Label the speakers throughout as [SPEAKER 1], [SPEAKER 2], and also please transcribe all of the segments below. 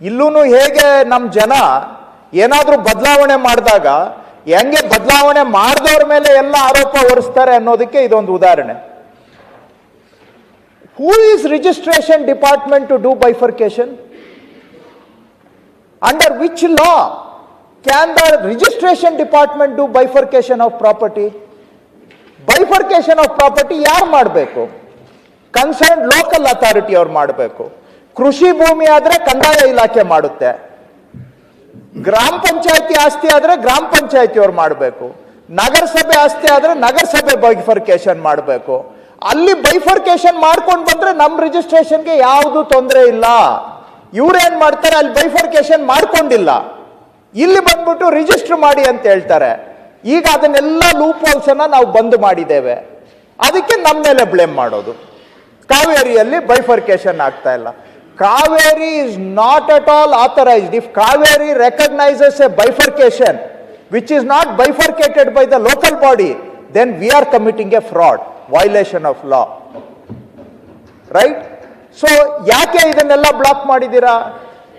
[SPEAKER 1] ಇಲ್ಲೂ ಹೇಗೆ ನಮ್ಮ ಜನ ಏನಾದರೂ ಬದಲಾವಣೆ ಮಾಡಿದಾಗ, ಹೆಂಗೆ ಬದಲಾವಣೆ ಮಾಡಿದವ್ರ ಮೇಲೆ ಎಲ್ಲ ಆರೋಪ ಹೊರಿಸ್ತಾರೆ ಅನ್ನೋದಕ್ಕೆ ಇದೊಂದು ಉದಾಹರಣೆ. Who is registration department to do bifurcation under which law can the registration department do bifurcation of property bifurcation of property ಯಾರು ಮಾಡಬೇಕು? ಕನ್ಸರ್ನ್ ಲೋಕಲ್ ಅಥಾರಿಟಿ ಅವ್ರು ಮಾಡಬೇಕು. ಕೃಷಿ ಭೂಮಿ ಆದ್ರೆ ಕಂದಾಯ ಇಲಾಖೆ ಮಾಡುತ್ತೆ. ಗ್ರಾಮ ಪಂಚಾಯತಿ ಆಸ್ತಿ ಆದ್ರೆ ಗ್ರಾಮ ಪಂಚಾಯತಿ ಅವ್ರು ಮಾಡಬೇಕು. ನಗರಸಭೆ ಆಸ್ತಿ ಆದ್ರೆ ನಗರಸಭೆ ಬೈಫರ್ಕೇಶನ್ ಮಾಡಬೇಕು. ಅಲ್ಲಿ ಬೈಫರ್ಕೇಶನ್ ಮಾಡ್ಕೊಂಡು ಬಂದ್ರೆ ನಮ್ಮ ರಿಜಿಸ್ಟ್ರೇಷನ್ಗೆ ಯಾವುದು ತೊಂದರೆ ಇಲ್ಲ. ಇವ್ರೇನ್ ಮಾಡ್ತಾರೆ? ಅಲ್ಲಿ ಬೈಫರ್ಕೇಶನ್ ಮಾಡ್ಕೊಂಡಿಲ್ಲ. ಇಲ್ಲಿ ಬಂದ್ಬಿಟ್ಟು ರಿಜಿಸ್ಟರ್ ಮಾಡಿ ಅಂತ ಹೇಳ್ತಾರೆ. ಈಗ ಅದನ್ನೆಲ್ಲ ಲೂಪ್ ಹೋಲ್ಸ್ ಅನ್ನ ನಾವು ಬಂದ್ ಮಾಡಿದ್ದೇವೆ. ಅದಕ್ಕೆ ನಮ್ಮ ಮೇಲೆ ಬ್ಲೇಮ್ ಮಾಡೋದು. ಕಾವೇರಿಯಲ್ಲಿ ಬೈಫರ್ಕೇಶನ್ ಆಗ್ತಾ ಇಲ್ಲ. Kaveri is not at all authorised if Kaveri recognises a bifurcation which is not bifurcated by the local body then we are committing a fraud violation of law right so ಯಾಕೆ ಇದನ್ನೆಲ್ಲ block ಮಾಡಿದ್ದೀರಾ?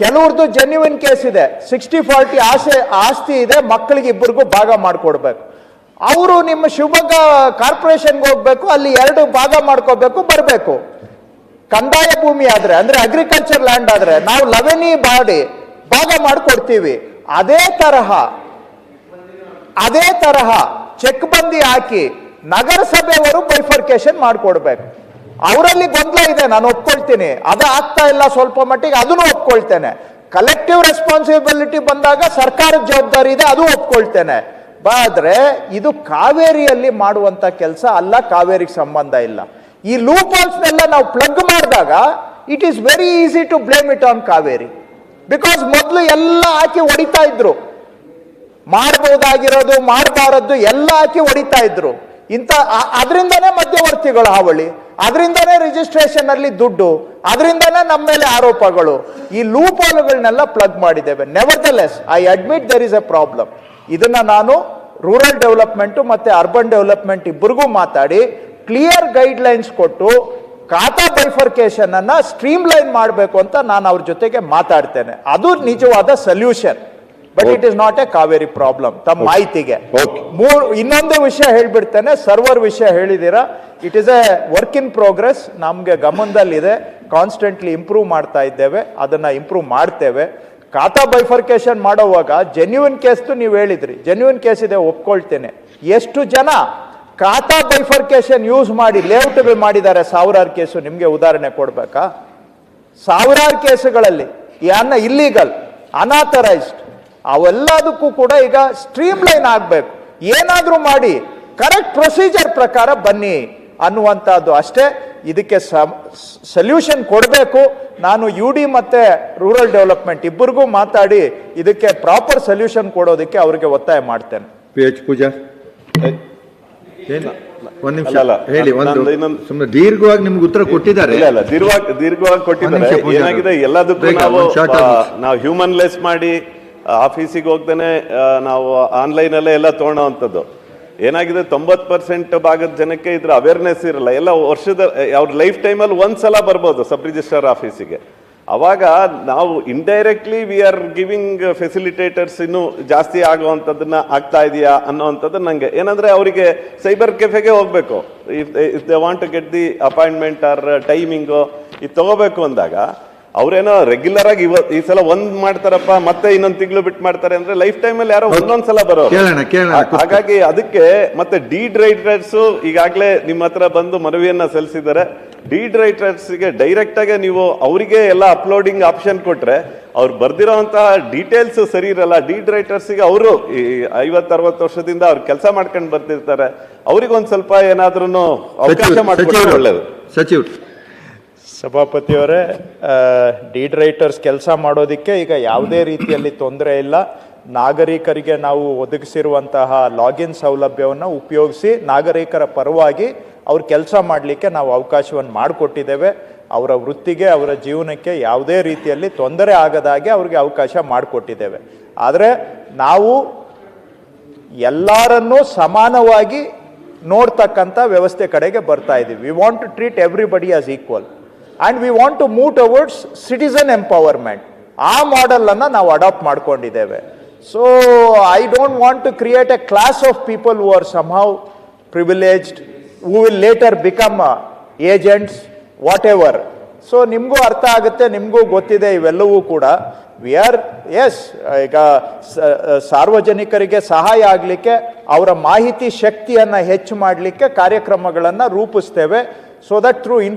[SPEAKER 1] ಕೆಲವ್ರದ್ದು genuine case ಇದೆ. Sixty forty ಆಸೆ, ಆಸ್ತಿ ಇದೆ, ಮಕ್ಕಳಿಗೆ ಇಬ್ಬರಿಗೂ ಭಾಗ ಮಾಡಿಕೊಡ್ಬೇಕು. ಅವರು ನಿಮ್ಮ ಶಿವಮೊಗ್ಗ ಕಾರ್ಪೊರೇಷನ್ಗೆ ಹೋಗ್ಬೇಕು, ಅಲ್ಲಿ ಎರಡು ಭಾಗ ಮಾಡ್ಕೋಬೇಕು, ಬರಬೇಕು. ಕಂದಾಯ ಭೂಮಿ ಆದ್ರೆ, ಅಂದ್ರೆ ಅಗ್ರಿಕಲ್ಚರ್ ಲ್ಯಾಂಡ್ ಆದ್ರೆ ನಾವು ಲವೆನಿ ಬಾಡಿ ಭಾಗ ಮಾಡಿಕೊಡ್ತೀವಿ. ಅದೇ ತರಹ ಅದೇ ತರಹ ಚೆಕ್ ಬಂದಿ ಹಾಕಿ ನಗರಸಭೆಯವರು ಬೈಫರ್ಕೇಶನ್ ಮಾಡಿಕೊಡ್ಬೇಕು. ಅವರಲ್ಲಿ ಗೊಂದಲ ಇದೆ, ನಾನು ಒಪ್ಕೊಳ್ತೀನಿ. ಅದು ಆಗ್ತಾ ಇಲ್ಲ ಸ್ವಲ್ಪ ಮಟ್ಟಿಗೆ, ಅದನ್ನು ಒಪ್ಕೊಳ್ತೇನೆ. ಕಲೆಕ್ಟಿವ್ ರೆಸ್ಪಾನ್ಸಿಬಿಲಿಟಿ ಬಂದಾಗ ಸರ್ಕಾರದ ಜವಾಬ್ದಾರಿ ಇದೆ, ಅದು ಒಪ್ಕೊಳ್ತೇನೆ. ಆದರೆ ಇದು ಕಾವೇರಿಯಲ್ಲಿ ಮಾಡುವಂತ ಕೆಲಸ ಅಲ್ಲ, ಕಾವೇರಿಗೆ ಸಂಬಂಧ ಇಲ್ಲ. ಈ ಲೂಪ್ ಹೋಲ್ಸ್ನೆಲ್ಲ ನಾವು ಪ್ಲಗ್ ಮಾಡಿದಾಗ it is very easy to blame it on Kaveri. Because ಮೊದಲು ಎಲ್ಲ ಹಾಕಿ ಹೊಡಿತಾ ಇದ್ರು. ಮಾಡಬಹುದಾಗಿರೋದು ಮಾಡಬಾರದ್ದು ಎಲ್ಲ ಹಾಕಿ ಹೊಡಿತಾ ಇದ್ರು. ಇಂಥ ಅದರಿಂದನೇ ಮಧ್ಯವರ್ತಿಗಳು ಹಾವಳಿ ಅದರಿಂದನೇ ರಿಜಿಸ್ಟ್ರೇಷನ್ ಅಲ್ಲಿ ದುಡ್ಡು ಅದರಿಂದನೇ ನಮ್ಮ ಮೇಲೆ ಆರೋಪಗಳು. ಈ ಲೂಪ್ ಹೋಲ್ಗಳನ್ನೆಲ್ಲ ಪ್ಲಗ್ ಮಾಡಿದ್ದೇವೆ. Nevertheless I admit there is a problem ಇದನ್ನ ನಾನು ರೂರಲ್ ಡೆವಲಪ್ಮೆಂಟ್ ಮತ್ತೆ ಅರ್ಬನ್ ಡೆವಲಪ್ಮೆಂಟ್ ಇಬ್ಬರಿಗೂ ಮಾತಾಡಿ ಕ್ಲಿಯರ್ ಗೈಡ್ಲೈನ್ಸ್ ಕೊಟ್ಟು ಖಾತಾ ಬೈಫರ್ಕೇಶನ್ ಅನ್ನ ಸ್ಟ್ರೀಮ್ ಲೈನ್ ಮಾಡಬೇಕು ಅಂತ ನಾನು ಅವ್ರ ಜೊತೆಗೆ ಮಾತಾಡ್ತೇನೆ. ಅದು ನಿಜವಾದ solution but it is not a Kaveri problem ತಮ್ಮ ಮಾಹಿತಿಗೆ. ಮೂರು ಇನ್ನೊಂದು ವಿಷಯ ಹೇಳ್ಬಿಡ್ತೇನೆ ಸರ್ವರ್ ವಿಷಯ ಹೇಳಿದ್ದೀರಾ it is a work in progress ನಮಗೆ ಗಮನದಲ್ಲಿದೆ ಕಾನ್ಸ್ಟೆಂಟ್ಲಿ ಇಂಪ್ರೂವ್ ಮಾಡ್ತಾ ಇದ್ದೇವೆ ಅದನ್ನ ಇಂಪ್ರೂವ್ ಮಾಡ್ತೇವೆ. ಖಾತಾ ಬೈಫರ್ಕೇಶನ್ ಮಾಡೋವಾಗ ಜೆನ್ಯೂನ್ ಕೇಸ್ದು ನೀವು ಹೇಳಿದ್ರಿ. ಜೆನ್ಯೂನ್ ಕೇಸ್ ಇದೆ ಒಪ್ಕೊಳ್ತೇನೆ. ಎಷ್ಟು ಜನ ಖಾತಾ ಬೈಫರ್ಕೇಶನ್ ಯೂಸ್ ಮಾಡಿ ಲೇಔಟ್ ಮಾಡಿದ್ದಾರೆ ಸಾವಿರಾರು ಕೇಸು. ನಿಮಗೆ ಉದಾಹರಣೆ ಕೊಡ್ಬೇಕಾ? ಸಾವಿರಾರು ಕೇಸುಗಳಲ್ಲಿ ಈ ಅನ್ನ ಇಲ್ಲೀಗಲ್ ಅನಾಥರೈಸ್ಡ್ ಅವೆಲ್ಲದಕ್ಕೂ ಕೂಡ ಈಗ ಸ್ಟ್ರೀಮ್ ಲೈನ್ ಆಗಬೇಕು. ಏನಾದರೂ ಮಾಡಿ ಕರೆಕ್ಟ್ ಪ್ರೊಸೀಜರ್ ಪ್ರಕಾರ ಬನ್ನಿ ಅನ್ನುವಂಥದ್ದು ಅಷ್ಟೇ. ಇದಕ್ಕೆ ಸೊಲ್ಯೂಷನ್ ಕೊಡಬೇಕು. ನಾನು ಯು ಡಿ ಮತ್ತೆ ರೂರಲ್ ಡೆವಲಪ್ಮೆಂಟ್ ಇಬ್ಬರಿಗೂ ಮಾತಾಡಿ ಇದಕ್ಕೆ ಪ್ರಾಪರ್ ಸೊಲ್ಯೂಷನ್ ಕೊಡೋದಕ್ಕೆ ಅವರಿಗೆ ಒತ್ತಾಯ ಮಾಡ್ತೇನೆ.
[SPEAKER 2] P H Pooja. ಒಂದ್ ನಿಮಿಷ. ಹೇಳಿ ಒಂದು ಸುಮ್ಮನೆ ದೀರ್ಘವಾಗಿ ನಿಮ್ಗೆ ಉತ್ತರ ಕೊಟ್ಟಿದ್ದಾರೆ.
[SPEAKER 3] ಇಲ್ಲ ಇಲ್ಲ ದೀರ್ಘವಾಗಿ ದೀರ್ಘವಾಗಿ ಕೊಟ್ಟಿದ್ದಾರೆ.
[SPEAKER 2] ಒಂದ್
[SPEAKER 3] ಏನಾಗಿದೆ. ಎಲ್ಲದಕ್ಕೂ ನಾವು
[SPEAKER 2] ಒಂದ್.
[SPEAKER 3] ನಾವು ಹ್ಯೂಮನ್ ಲೆಸ್ ಮಾಡಿ ಆಫೀಸಿಗೆ ಹೋಗ್ದೇನೆ ನಾವು ಆನ್ಲೈನ್ ಅಲ್ಲೇ ಎಲ್ಲ ತಗೊಳ್ಳೋವಂಥದ್ದು ಏನಾಗಿದೆ? ತೊಂಬತ್ ಪರ್ಸೆಂಟ್ ಭಾಗದ ಜನಕ್ಕೆ ಇದ್ರ ಅವೇರ್ನೆಸ್ ಇರಲ್ಲ. ಎಲ್ಲ ವರ್ಷದ ಅವ್ರ ಲೈಫ್ ಟೈಮಲ್ಲಿ ಒಂದ್ಸಲ ಬರ್ಬೋದು ಸಬ್ ರಿಜಿಸ್ಟ್ರಾರ್ ಆಫೀಸಿಗೆ. ಅವಾಗ ನಾವು indirectly we are giving facilitators ಇನ್ನು ಜಾಸ್ತಿ ಆಗುವಂಥದ್ದನ್ನ ಆಗ್ತಾ ಇದೆಯಾ ಅನ್ನೋವಂಥದ್ದು ನನಗೆ ಏನಂದರೆ ಅವರಿಗೆ ಸೈಬರ್ ಕೆಫೆಗೆ ಹೋಗ್ಬೇಕು. If they want to get the appointment or timing ಇದು ತಗೋಬೇಕು ಅಂದಾಗ ಅವ್ರೇನೋ ರೆಗ್ಯುಲರ್ ಆಗಿ ಈ ಸಲ ಒಂದ್ ಮಾಡ್ತಾರಪ್ಪ ಮತ್ತೆ ಇನ್ನೊಂದ್ ತಿಂಗಳು ಬಿಟ್ಟು ಮಾಡ್ತಾರೆ ಅಂದ್ರೆ ಲೈಫ್ ಟೈಮ್ ಅಲ್ಲಿ ಯಾರೋ ಒಂದೊಂದ್ ಸಲ ಬರೋ
[SPEAKER 2] ಕೇಳೋಣ, ಕೇಳೋಣ.
[SPEAKER 3] ಹಾಗಾಗಿ ಅದಕ್ಕೆ ಮತ್ತೆ ಡೀಡ್ ರೈಟರ್ಸ್ ಈಗಾಗಲೇ ನಿಮ್ಮ ಹತ್ರ ಬಂದು ಮನವಿಯನ್ನ ಸಲ್ಲಿಸಿದ್ದಾರೆ. ಡೀಡ್ ರೈಟರ್ಸ್ಗೆ ಡೈರೆಕ್ಟ್ ಆಗಿ ನೀವು ಅವರಿಗೆ ಎಲ್ಲ ಅಪ್ಲೋಡಿಂಗ್ ಆಪ್ಷನ್ ಕೊಟ್ರೆ ಅವ್ರು ಬರ್ದಿರೋಂತಹ ಡೀಟೇಲ್ಸ್ ಸರಿ ಇರಲ್ಲ. ಡೀಡ್ ರೈಟರ್ಸ್ಗೆ ಅವರು ಈ ಐವತ್ ಅರವತ್ತು ವರ್ಷದಿಂದ ಅವ್ರು ಕೆಲಸ ಮಾಡ್ಕೊಂಡು ಬರ್ತಿರ್ತಾರೆ. ಅವ್ರಿಗೊಂದ್ ಸ್ವಲ್ಪ ಏನಾದ್ರೂ ಅವಕಾಶ
[SPEAKER 2] ಮಾಡ್ಕೊಂಡ್ರೆ
[SPEAKER 3] ಒಳ್ಳೇದು.
[SPEAKER 2] ಸಚಿವರು
[SPEAKER 1] ಸಭಾಪತಿಯವರೇ ಡೀಡ್ ರೈಟರ್ಸ್ ಕೆಲಸ ಮಾಡೋದಕ್ಕೆ ಈಗ ಯಾವುದೇ ರೀತಿಯಲ್ಲಿ ತೊಂದರೆ ಇಲ್ಲ. ನಾಗರಿಕರಿಗೆ ನಾವು ಒದಗಿಸಿರುವಂತಹ ಲಾಗಿನ್ ಸೌಲಭ್ಯವನ್ನು ಉಪಯೋಗಿಸಿ ನಾಗರಿಕರ ಪರವಾಗಿ ಅವ್ರ ಕೆಲಸ ಮಾಡಲಿಕ್ಕೆ ನಾವು ಅವಕಾಶವನ್ನು ಮಾಡಿಕೊಟ್ಟಿದ್ದೇವೆ. ಅವರ ವೃತ್ತಿಗೆ, ಅವರ ಜೀವನಕ್ಕೆ ಯಾವುದೇ ರೀತಿಯಲ್ಲಿ ತೊಂದರೆ ಆಗದಾಗೆ ಅವ್ರಿಗೆ ಅವಕಾಶ ಮಾಡಿಕೊಟ್ಟಿದ್ದೇವೆ. ಆದರೆ ನಾವು ಎಲ್ಲರನ್ನೂ ಸಮಾನವಾಗಿ ನೋಡ್ತಕ್ಕಂಥ ವ್ಯವಸ್ಥೆ ಕಡೆಗೆ ಬರ್ತಾ ಇದ್ದೀವಿ we want to treat everybody as equal and we want to move towards citizen empowerment ಆ ಮಾಡೆಲನ್ನು ನಾವು adapt ಮಾಡ್ಕೊಂಡಿದ್ದೇವೆ. So I don't want to create a class of people who are somehow privileged who will later become agents whatever so ನಿಮಗೂ ಅರ್ಥ ಆಗುತ್ತೆ, ನಿಮಗೂ ಗೊತ್ತಿದೆ, ಇವೆಲ್ಲವೂ ಕೂಡ. ವಿ ಆರ್ ಎಸ್ ಈಗ ಸಾರ್ವಜನಿಕರಿಗೆ ಸಹಾಯ ಆಗಲಿಕ್ಕೆ, ಅವರ ಮಾಹಿತಿ ಶಕ್ತಿಯನ್ನು ಹೆಚ್ಚು ಮಾಡಲಿಕ್ಕೆ ಕಾರ್ಯಕ್ರಮಗಳನ್ನು ರೂಪಿಸ್ತೇವೆ. So that through in